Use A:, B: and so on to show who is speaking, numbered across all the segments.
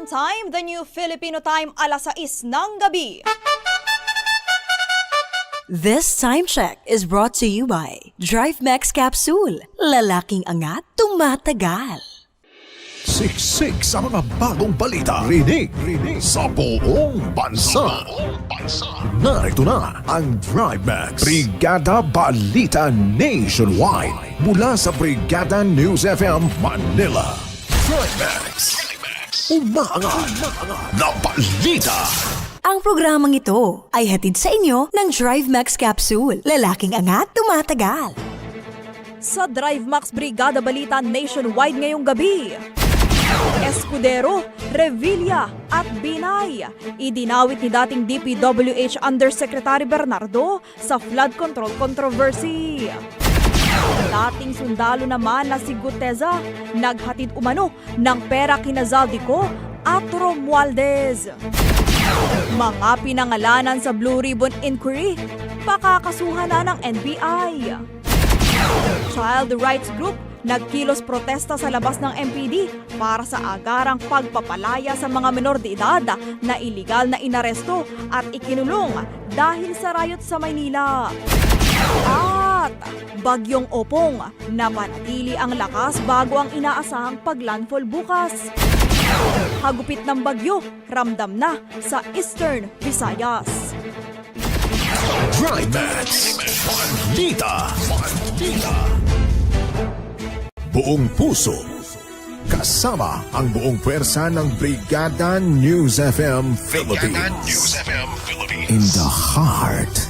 A: One time, the new Filipino time alas 6 ng gabi.
B: This time check is brought to you by Drive Max Capsule. Lalaking angat, tumatagal.
C: Siksik sa mga bagong balita. Rinig, rinig sa buong bansa. Narito na ang Drive Max. Brigada Balita Nationwide. Mula sa Brigada News FM Manila. Drive Max. Umaangat na balita.
B: Ang programang ito ay hatid sa inyo ng Drive Max Capsule. Lalaking angat, tumatagal.
A: Sa Drive Max Brigada Balita Nationwide ngayong gabi. Escudero, Revilla at Binay. Idinawit ni dating DPWH Undersecretary Bernardo sa flood control controversy. Sundalo naman na si Guteza, naghatid umano ng pera kina Zaldico at Romualdez. Mga pinangalanan sa Blue Ribbon Inquiry, pakakasuhan na ng NBI. Child Rights Group nagkilos protesta sa labas ng MPD para sa agarang pagpapalaya sa mga menor de edad na iligal na inaresto at ikinulong dahil sa riot sa Maynila. At bagyong opong napanatili ang lakas bago ang inaasahang paglandfall bukas. Hagupit ng bagyo, ramdam na sa Eastern Visayas.
C: Drive Max. Balita. Balita. Buong puso. Kasama ang buong pwersa ng Brigada News FM Philippines. In the heart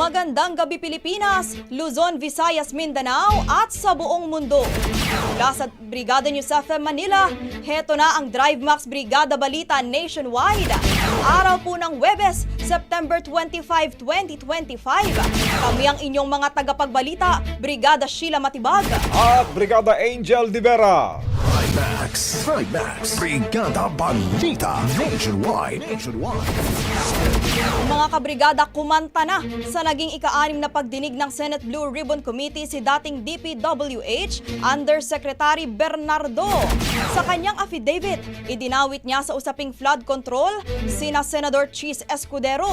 A: Magandang gabi Pilipinas, Luzon, Visayas, Mindanao at sa buong mundo. Mula sa Brigada News FM Manila, heto na ang Drive Max Brigada Balita Nationwide. Araw po ng Webes, September 25, 2025. Kami ang inyong mga tagapagbalita, Brigada Sheila Matibag.
D: at Brigada Angel Di Vera.
C: Drive Max. Drive Max. Brigada Balita Nationwide. Nationwide.
A: Mga kabrigada, kumanta na sa naging ika-anim na pagdinig ng Senate Blue Ribbon Committee si dating DPWH Undersecretary Bernardo. Sa kanyang affidavit, idinawit niya sa usaping flood control sina Senador Cheese Escudero,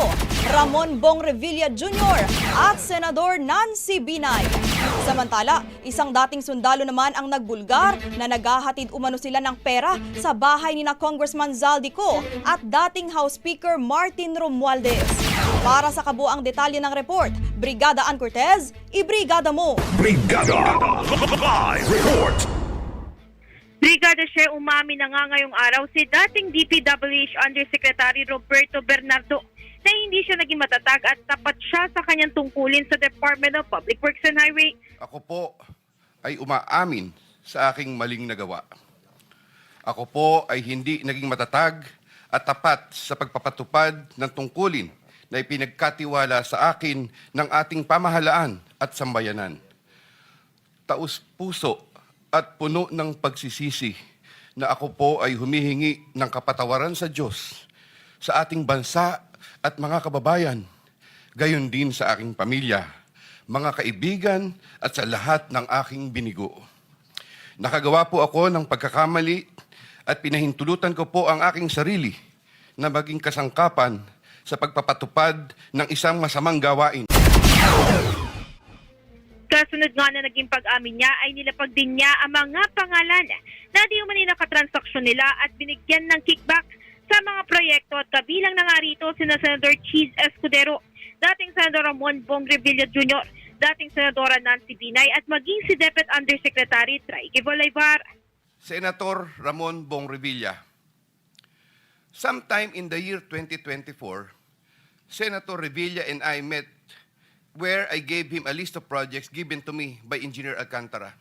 A: Ramon Bong Revilla Jr. at Senador Nancy Binay. Samantala, isang dating sundalo naman ang nagbulgar na naghahatid umano sila ng pera sa bahay ni na Congressman Zaldico at dating House Speaker Martin Romualdez. Para sa kabuang detalye ng report, Brigada Ann Cortez, ibrigada mo!
E: Brigada Live Report
F: Brigada Share umami na nga ngayong araw si dating DPWH Undersecretary Roberto Bernardo na hindi siya naging matatag at tapat siya sa kanyang tungkulin sa Department of Public Works and Highway.
G: Ako po ay umaamin sa aking maling nagawa. Ako po ay hindi naging matatag at tapat sa pagpapatupad ng tungkulin na ipinagkatiwala sa akin ng ating pamahalaan at sambayanan. Taus puso at puno ng pagsisisi na ako po ay humihingi ng kapatawaran sa Diyos, sa ating bansa at mga kababayan, gayon din sa aking pamilya, mga kaibigan at sa lahat ng aking binigo. Nakagawa po ako ng pagkakamali at pinahintulutan ko po ang aking sarili na maging kasangkapan sa pagpapatupad ng isang masamang gawain.
F: Kasunod nga na naging pag-amin niya ay nilapag din niya ang mga pangalan na di umani nakatransaksyon nila at binigyan ng kickback sa mga proyekto at kabilang na nga rito sina Senator Cheese Escudero, dating Senador Ramon Bong Revilla Jr., dating Senadora Nancy Binay at maging si Deputy Undersecretary Traike Bolaivar.
G: Senator Ramon Bong Revilla. Sometime in the year 2024, Senator Revilla and I met where I gave him a list of projects given to me by Engineer Alcantara.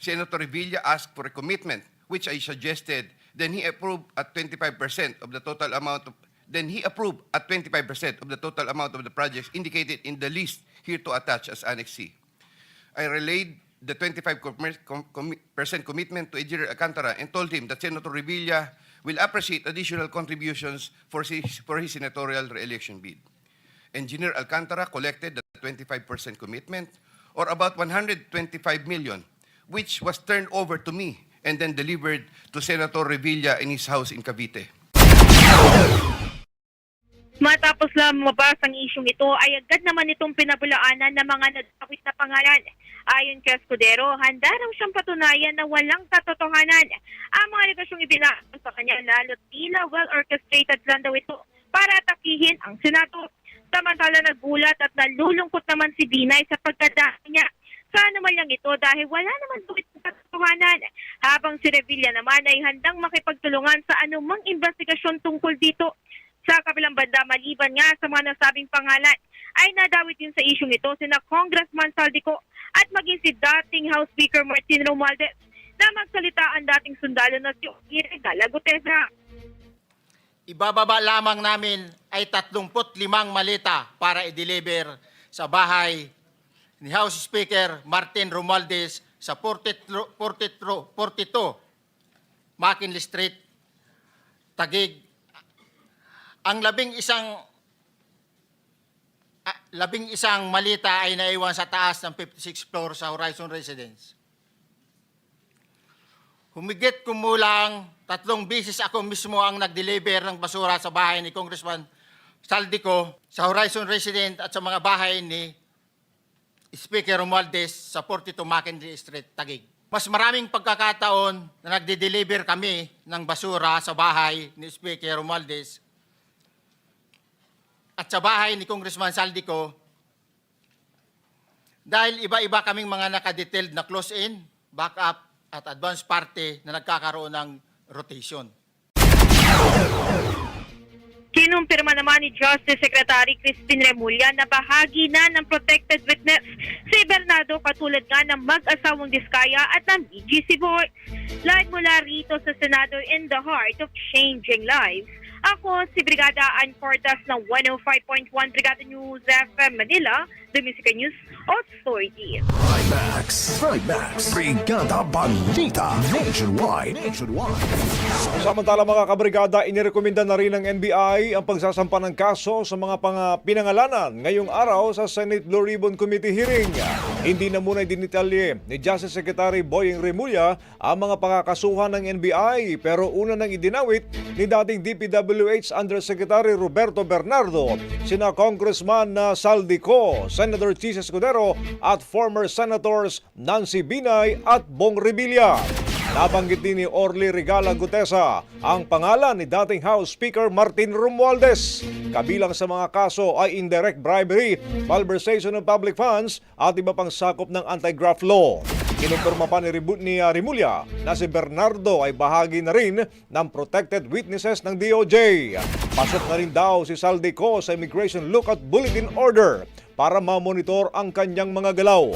G: Senator Revilla asked for a commitment, which I suggested. Then he approved at 25% of the total amount of then he approved at 25% of the total amount of the projects indicated in the list here to attach as Annex C. I relayed the 25% com- com- commitment to Engineer Alcantara and told him that Senator Revilla will appreciate additional contributions for his, for his senatorial re-election bid. Engineer Alcantara collected the 25% commitment, or about 125 million, which was turned over to me and then delivered to Senator Revilla in his house in Cavite.
F: Matapos lang mabasa ang isyong ito ay agad naman itong pinabulaanan ng mga nagkawit na pangalan. Ayon kay Escudero, handa raw siyang patunayan na walang katotohanan ang mga negasyong ibinaan sa kanya lalo't tila well-orchestrated lang daw ito para atakihin ang Senado. Samantala nagbulat at nalulungkot naman si Binay sa pagkadami niya sa anomalyang ito dahil wala naman sa katotohanan. Habang si Revilla naman ay handang makipagtulungan sa anumang investigasyon tungkol dito. Sa kabilang banda, maliban nga sa mga nasabing pangalan, ay nadawit din sa isyong ito sina Congressman Saldico at maging si dating House Speaker Martin Romualdez na magsalita ang dating sundalo na si Irregala Gutesa.
H: Ibababa lamang namin ay 35 malita para i-deliver sa bahay ni House Speaker Martin Romualdez sa 43 42 McKinley Street, Tagig. Ang labing isang ah, labing isang malita ay naiwan sa taas ng 56 floor sa Horizon Residence. Humigit kumulang tatlong bisis ako mismo ang nag-deliver ng basura sa bahay ni Congressman Saldico, sa Horizon Resident at sa mga bahay ni Speaker Romualdez sa 42 McKinley Street, Taguig. Mas maraming pagkakataon na nagde-deliver kami ng basura sa bahay ni Speaker Romualdez at sa bahay ni Congressman Saldico dahil iba-iba kaming mga nakadetailed na close-in, backup, at advance party na nagkakaroon ng rotation.
F: Kinumpirma naman ni Justice Secretary Crispin Remulla na bahagi na ng protected witness si Bernardo katulad nga ng mag-asawang Diskaya at ng BGC Boys. Live mula rito sa Senado in the heart of changing lives. Ako si Brigada Ann Cortas ng 105.1 Brigada News FM Manila, the Music News Authority.
C: Max, Trimax, Brigada Balita, Nationwide, Nationwide.
D: Samantala mga kabrigada, inirekomenda na rin ng NBI ang pagsasampa ng kaso sa mga pang pinangalanan ngayong araw sa Senate Blue Ribbon Committee hearing. Hindi na muna dinitalye ni Justice Secretary Boying Remulla ang mga pangakasuhan ng NBI pero una nang idinawit ni dating DPWH Undersecretary Roberto Bernardo, sina Congressman na Saldico, Senator Chis Escudero at former Senators Nancy Binay at Bong Revilla. Nabanggit din ni Orly Regala Gutesa ang pangalan ni dating House Speaker Martin Romualdez. Kabilang sa mga kaso ay indirect bribery, malversation of public funds at iba pang sakop ng anti-graft law. Kinumpirma pa ni, Ribu- ni ah, Rimulya na si Bernardo ay bahagi na rin ng protected witnesses ng DOJ. Pasok na rin daw si Saldico sa Immigration Lookout Bulletin Order para mamonitor ang kanyang mga galaw.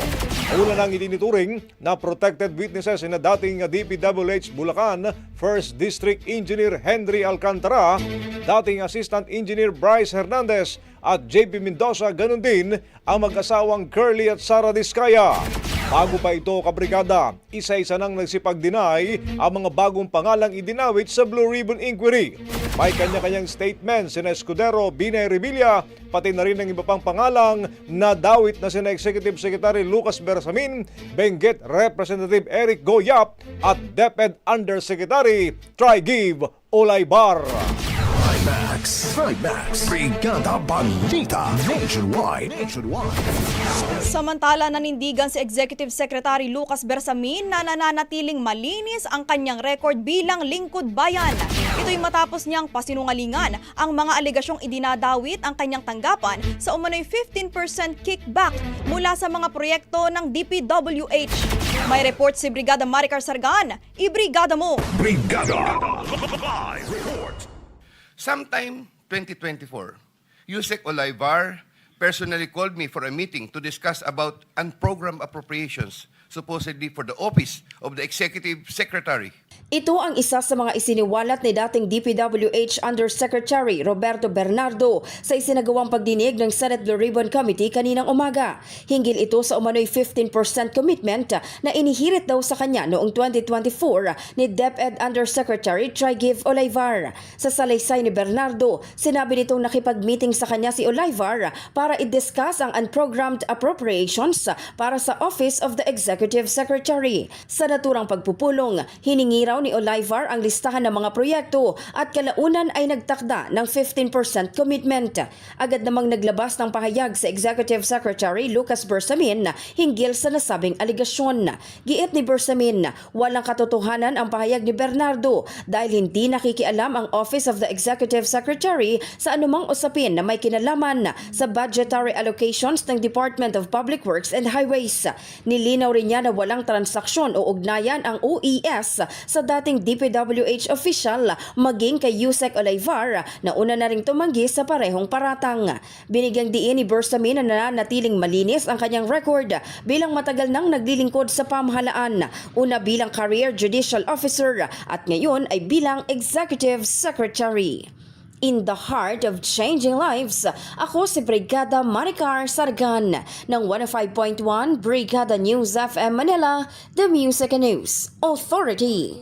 D: Una nang itinituring na protected witnesses na dating DPWH Bulacan First District Engineer Henry Alcantara, dating Assistant Engineer Bryce Hernandez at JP Mendoza ganun din ang mag-asawang Curly at Sara Diskaya. Bago pa ito, kabrigada, isa-isa nang nagsipag-deny ang mga bagong pangalang idinawit sa Blue Ribbon Inquiry. May kanya-kanyang statement sina Escudero, Binay Revilla, pati na rin ang iba pang pangalang na dawit na sina Executive Secretary Lucas Bersamin, Benguet Representative Eric Goyap at DepEd Undersecretary Trigive Olaybar.
C: Trimax. Trimax. Brigada Balita. Nationwide. Nationwide.
A: Samantala nanindigan si Executive Secretary Lucas Bersamin na nananatiling malinis ang kanyang record bilang lingkod bayan. Ito'y matapos niyang pasinungalingan ang mga alegasyong idinadawit ang kanyang tanggapan sa umano'y 15% kickback mula sa mga proyekto ng DPWH. May report si Brigada Maricar Sargan. Ibrigada mo!
E: Brigada. Live report.
G: Sometime 2024, Yusek Olivar personally called me for a meeting to discuss about unprogrammed appropriations supposedly for the office of the executive secretary.
I: Ito ang isa sa mga isiniwalat ni dating DPWH Undersecretary Roberto Bernardo sa isinagawang pagdinig ng Senate Blue Ribbon Committee kaninang umaga. Hinggil ito sa umano'y 15% commitment na inihirit daw sa kanya noong 2024 ni DepEd Undersecretary Trigive Olivar. Sa salaysay ni Bernardo, sinabi nitong nakipag-meeting sa kanya si Olivar para i-discuss ang unprogrammed appropriations para sa Office of the Executive Secretary. Sa naturang pagpupulong, hiningi raw ni Olivar ang listahan ng mga proyekto at kalaunan ay nagtakda ng 15% commitment. Agad namang naglabas ng pahayag sa Executive Secretary Lucas Bersamin hinggil sa nasabing aligasyon. Giit ni Bersamin, walang katotohanan ang pahayag ni Bernardo dahil hindi nakikialam ang Office of the Executive Secretary sa anumang usapin na may kinalaman sa budgetary allocations ng Department of Public Works and Highways. Nilinaw rin niya na walang transaksyon o ugnayan ang OES sa dating DPWH official maging kay Yusek Olivar na una na ring tumanggi sa parehong paratang. Binigyang diin ni Bersamin na nananatiling malinis ang kanyang record bilang matagal nang naglilingkod sa pamahalaan. Una bilang career judicial officer at ngayon ay bilang executive secretary. In the heart of changing lives, ako si Brigada Maricar Sargan ng 105.1 Brigada News FM Manila, The Music and News Authority.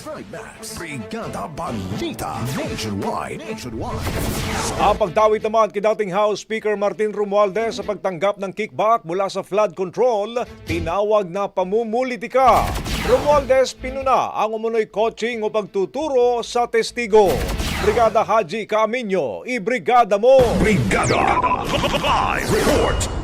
C: Trimax. Brigada Balita. Nationwide. Nationwide.
D: Ang pagdawit naman kay dating House Speaker Martin Romualdez sa pagtanggap ng kickback mula sa flood control, tinawag na pamumulitika. Romualdez pinuna ang umunoy coaching o pagtuturo sa testigo. Brigada Haji Caminyo, ibrigada mo!
E: Brigada. Live report.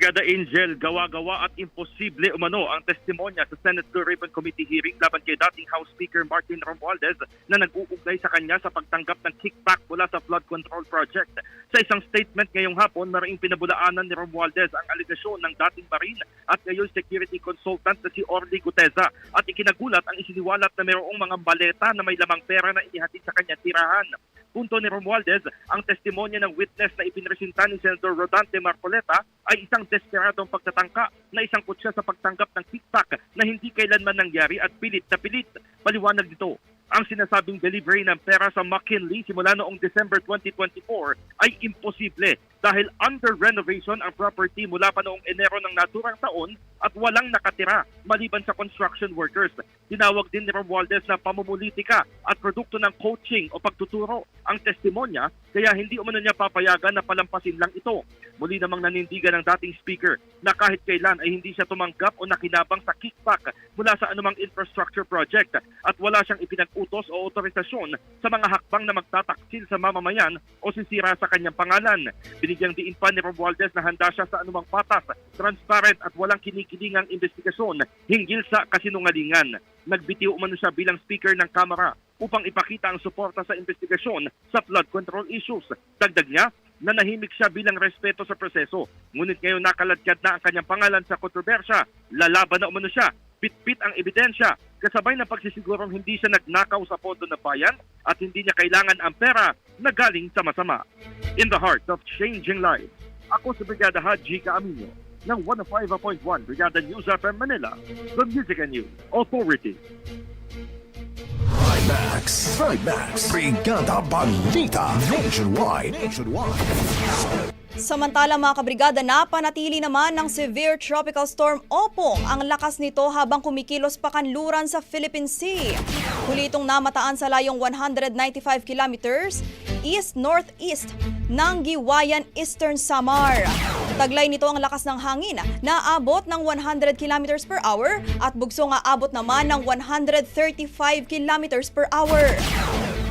J: Brigada Angel, gawa-gawa at imposible umano ang testimonya sa Senate Blue Ribbon Committee hearing laban kay dating House Speaker Martin Romualdez na nag-uugnay sa kanya sa pagtanggap ng kickback mula sa flood control project. Sa isang statement ngayong hapon, maraming pinabulaanan ni Romualdez ang aligasyon ng dating Marine at ngayon security consultant na si Orly Guteza at ikinagulat ang isiniwalat na mayroong mga baleta na may lamang pera na inihatid sa kanya tirahan. Punto ni Romualdez, ang testimonya ng witness na ipinresinta ni Senator Rodante Marcoleta ay isang desperadong pagtatangka na isang kutsa sa pagtanggap ng kickback na hindi kailanman nangyari at pilit na pilit. Paliwanag dito, ang sinasabing delivery ng pera sa McKinley simula noong December 2024 ay imposible dahil under renovation ang property mula pa noong Enero ng naturang taon at walang nakatira maliban sa construction workers. Tinawag din ni Romualdez na pamumulitika at produkto ng coaching o pagtuturo ang testimonya kaya hindi umano niya papayagan na palampasin lang ito. Muli namang nanindigan ng dating speaker na kahit kailan ay hindi siya tumanggap o nakinabang sa kickback mula sa anumang infrastructure project at wala siyang ipinag-utos o otorisasyon sa mga hakbang na magtataksil sa mamamayan o sisira sa kanyang pangalan. Binigyang diin pa ni Romualdez na handa siya sa anumang patas, transparent at walang kinikilingang investigasyon hinggil sa kasinungalingan. Nagbitiw umano siya bilang speaker ng Kamara upang ipakita ang suporta sa investigasyon sa flood control issues. Dagdag niya, nanahimik siya bilang respeto sa proseso. Ngunit ngayon nakaladkad na ang kanyang pangalan sa kontrobersya. Lalaban na umano siya. Bitbit ang ebidensya. Kasabay ng pagsisigurong hindi siya nagnakaw sa pondo ng bayan at hindi niya kailangan ang pera na galing sa masama. In the heart of changing lives, ako si Brigada Haji Kaaminyo ng 105.1 Brigada News FM Manila, the Music and News Authority.
C: Trimax. Trimax. Brigada Balita. Nationwide. Nationwide.
A: Samantala mga kabrigada, napanatili naman ng severe tropical storm Opong ang lakas nito habang kumikilos pa kanluran sa Philippine Sea. Huli itong namataan sa layong 195 kilometers east-northeast ng Giwayan Eastern Samar. Taglay nito ang lakas ng hangin na abot ng 100 kilometers per hour at bugso nga abot naman ng 135 kilometers per hour.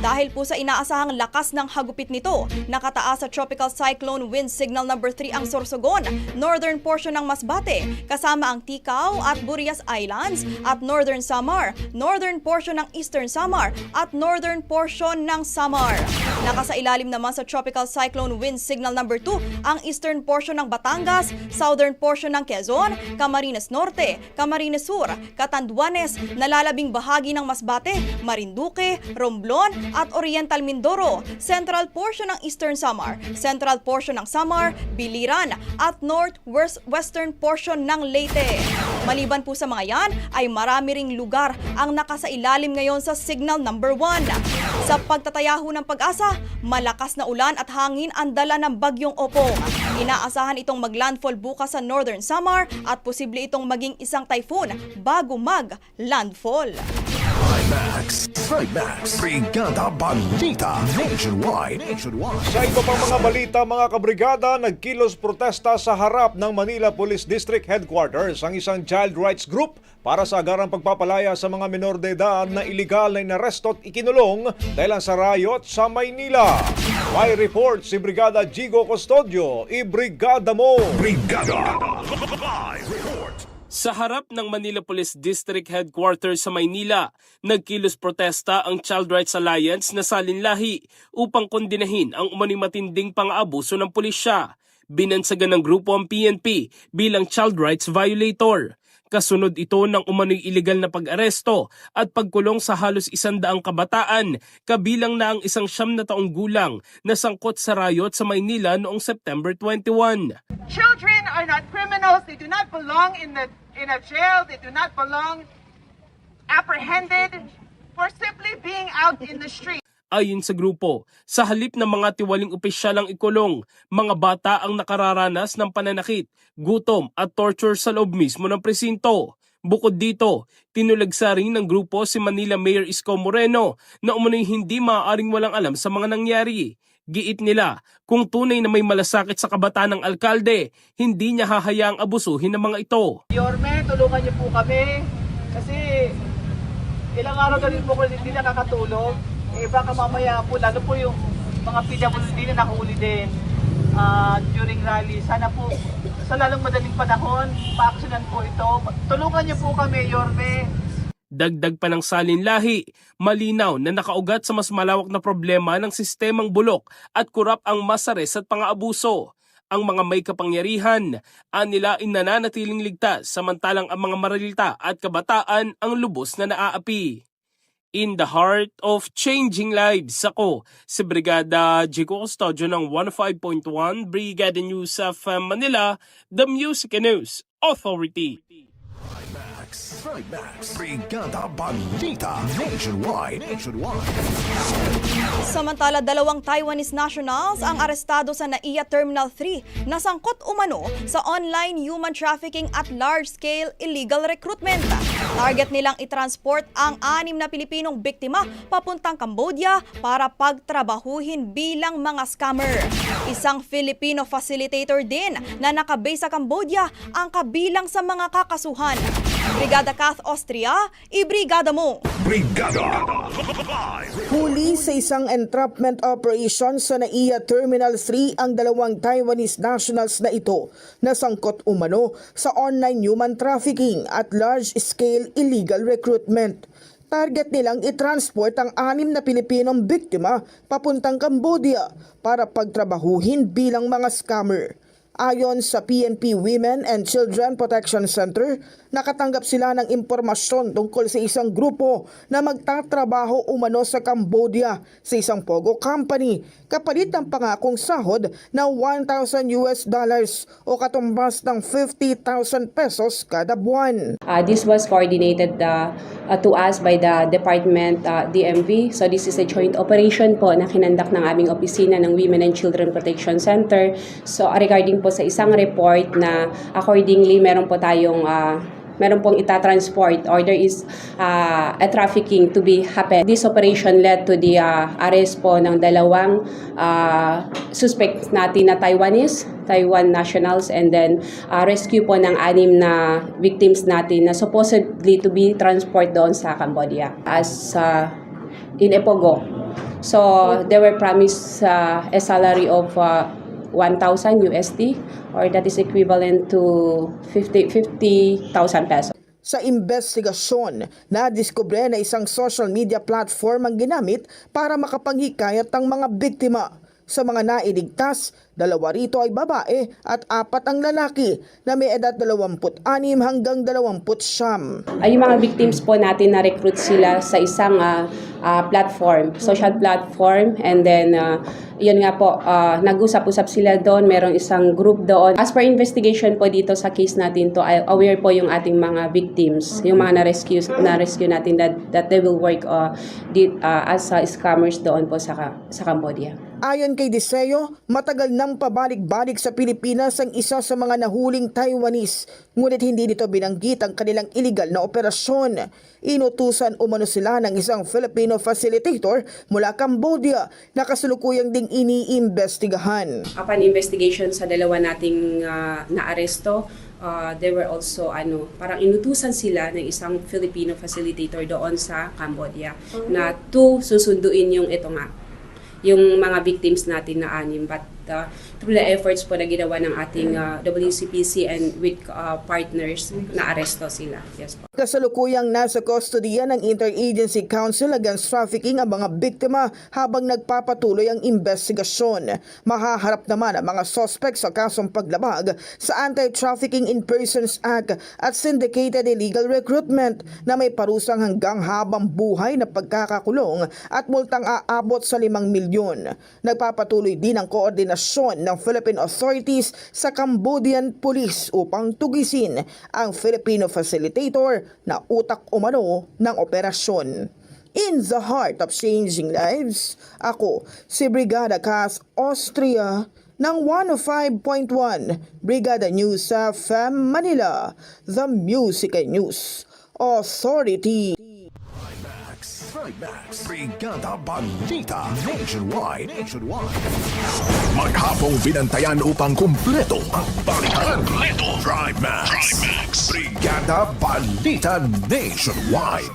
A: Dahil po sa inaasahang lakas ng hagupit nito, nakataas sa Tropical Cyclone Wind Signal number 3 ang Sorsogon, northern portion ng Masbate, kasama ang Ticao at Burias Islands at northern Samar, northern portion ng Eastern Samar at northern portion ng Samar. Nakasailalim naman sa Tropical Cyclone Wind Signal number 2 ang eastern portion ng Batangas, southern portion ng Quezon, Camarines Norte, Camarines Sur, Catanduanes, nalalabing bahagi ng Masbate, Marinduque, Romblon at Oriental Mindoro, central portion ng Eastern Samar, central portion ng Samar, Biliran at northwest western portion ng Leyte. Maliban po sa mga yan, ay marami ring lugar ang nakasailalim ngayon sa signal number 1. Sa pagtatayaho ng pag-asa, malakas na ulan at hangin ang dala ng bagyong Opong. Inaasahan itong maglandfall bukas sa Northern Samar at posible itong maging isang typhoon bago mag-landfall.
C: Trimax. Trimax. Brigada Balita. Nationwide. Nationwide.
D: Sa iba pang mga balita, mga kabrigada, nagkilos protesta sa harap ng Manila Police District Headquarters ang isang child rights group para sa agarang pagpapalaya sa mga menor de edad na iligal na inaresto at ikinulong dahil sa riot sa Maynila. May report si Brigada Jigo Custodio. I-brigada mo!
E: Brigada. Live report.
K: Sa harap ng Manila Police District Headquarters sa Maynila, nagkilos protesta ang Child Rights Alliance na salinlahi upang kondinahin ang umano'y matinding pang-aabuso ng pulisya. Binansagan ng grupo ang PNP bilang child rights violator. Kasunod ito ng umano'y iligal na pag-aresto at pagkulong sa halos isandaang kabataan, kabilang na ang isang siyam na taong gulang na sangkot sa riot sa Maynila noong September 21.
L: Children are not criminals. They do not belong in the in a jail. They do not belong apprehended for simply being out in the street.
K: Ayon sa grupo, sa halip ng mga tiwaling opisyal ang ikulong, mga bata ang nakararanas ng pananakit, gutom at torture sa loob mismo ng presinto. Bukod dito, tinulagsa rin ng grupo si Manila Mayor Isko Moreno na umano'y hindi maaaring walang alam sa mga nangyari. Giit nila, kung tunay na may malasakit sa kabataan ng alkalde, hindi niya hahayaang abusuhin ng mga ito.
L: Yorme, tulungan niyo po kami kasi ilang araw na rin po ko hindi nakakatulog. Eh baka mamaya po, lalo po yung mga PWD na nakahuli din ah, during rally. Sana po sa lalong madaling panahon, pa-actionan po ito. Tulungan niyo po kami, Yorme.
K: Dagdag pa ng salinlahi, malinaw na nakaugat sa mas malawak na problema ng sistemang bulok at kurap ang masares at pang-aabuso. Ang mga may kapangyarihan, anila ay nananatiling ligtas samantalang ang mga marilita at kabataan ang lubos na naaapi. In the heart of changing lives, ako si Brigada Jico Custodio ng 105.1 Brigada News of Manila, the Music and News Authority.
C: Trimax. Trimax. Brigada Balita. Nationwide. Nationwide.
A: Samantala, dalawang Taiwanese nationals ang arestado sa NAIA Terminal 3 na sangkot umano sa online human trafficking at large-scale illegal recruitment. Target nilang itransport ang anim na Pilipinong biktima papuntang Cambodia para pagtrabahuhin bilang mga scammer. Isang Filipino facilitator din na nakabase sa Cambodia ang kabilang sa mga kakasuhan. Brigada Kath Austria, ibrigada mo!
E: Brigada.
M: Huli sa isang entrapment operation sa NAIA Terminal 3 ang dalawang Taiwanese nationals na ito na sangkot umano sa online human trafficking at large-scale illegal recruitment. Target nilang i-transport ang anim na Pilipinong biktima papuntang Cambodia para pagtrabahuhin bilang mga scammer. Ayon sa PNP Women and Children Protection Center, nakatanggap sila ng impormasyon tungkol sa isang grupo na magtatrabaho umano sa Cambodia sa isang pogo company kapalit ng pangakong sahod na 1,000 US dollars o katumbas ng 50,000 pesos kada buwan.
N: Uh, this was coordinated uh, uh, to us by the Department uh, DMV. So this is a joint operation po na kinandak ng aming opisina ng Women and Children Protection Center. So regarding po sa isang report na accordingly meron po tayong uh, meron pong itatransport or there is uh, a trafficking to be happen. This operation led to the uh, arrest po ng dalawang uh, suspects natin na Taiwanese, Taiwan nationals and then uh, rescue po ng anim na victims natin na supposedly to be transport doon sa Cambodia as uh, in Epogo. So they were promised uh, a salary of uh, 1,000 USD or that is equivalent to 50 50,000 pesos.
M: Sa investigasyon, nadiskubre na isang social media platform ang ginamit para makapanghikayat ng mga biktima. Sa mga nailigtas, dalawa rito ay babae at apat ang lalaki na may edad 26 hanggang 29.
N: Ay yung mga victims po natin na recruit sila sa isang ah, ah, platform, social platform and then ah, yun nga po, ah, nag-usap-usap sila doon, merong isang group doon. As per investigation po dito sa case natin to, aware po yung ating mga victims, yung mga na-rescue, na-rescue natin that, that they will work ah, di, ah, as ah, scammers doon po sa, sa Cambodia.
M: Ayon kay Deseo, matagal nang pabalik-balik sa Pilipinas ang isa sa mga nahuling Taiwanese, ngunit hindi nito binanggit ang kanilang illegal na operasyon. Inutusan umano sila ng isang Filipino facilitator mula Cambodia na kasulukuyang ding iniimbestigahan.
N: Upon investigation sa dalawa nating ah, naaresto, uh, they were also ano, parang inutusan sila ng isang Filipino facilitator doon sa Cambodia na to susunduin yung ito nga yung mga victims natin na anim. But uh, through the efforts po na ginawa ng ating uh, WCPC and with uh, partners na aresto sila yes po
M: Kasalukuyang nasa kustodiya ng Interagency Council Against Trafficking ang mga biktima habang nagpapatuloy ang investigasyon. Mahaharap naman ang mga sospek sa kasong paglabag sa Anti-Trafficking in Persons Act at Syndicated Illegal Recruitment na may parusang hanggang habang buhay na pagkakakulong at multang aabot sa 5 milyon. Nagpapatuloy din ang koordinasyon ng Philippine authorities sa Cambodian Police upang tugisin ang Filipino facilitator na utak umano ng operasyon. In the heart of changing lives, ako si Brigada Cas Austria ng 105.1 Brigada News sa FM Manila, The Music and News Authority.
E: Trimax. Brigada Balita. Nationwide. Nationwide. Maghapong binantayan upang kumpleto ang balitaan. Kumpleto. Trimax. Trimax. Brigada Balita Nationwide.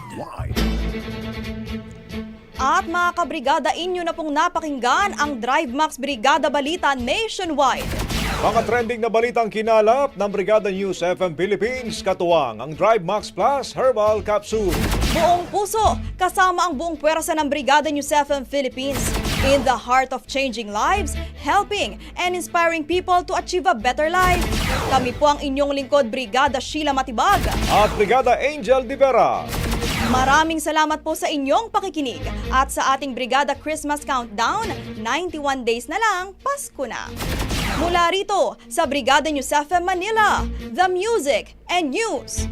A: At mga kabrigada, inyo na pong napakinggan ang Drive Max Brigada Balita Nationwide.
D: Mga trending na balitang kinalap ng Brigada News FM Philippines, katuwang ang Drive Max Plus Herbal Capsule.
A: Buong puso, kasama ang buong puwersa ng Brigada News FM Philippines. In the heart of changing lives, helping and inspiring people to achieve a better life. Kami po ang inyong lingkod, Brigada Sheila Matibag.
D: At Brigada Angel Di Vera.
A: Maraming salamat po sa inyong pakikinig at sa ating Brigada Christmas Countdown, 91 days na lang, Pasko na. Mula rito sa Brigada News FM Manila, the Music and News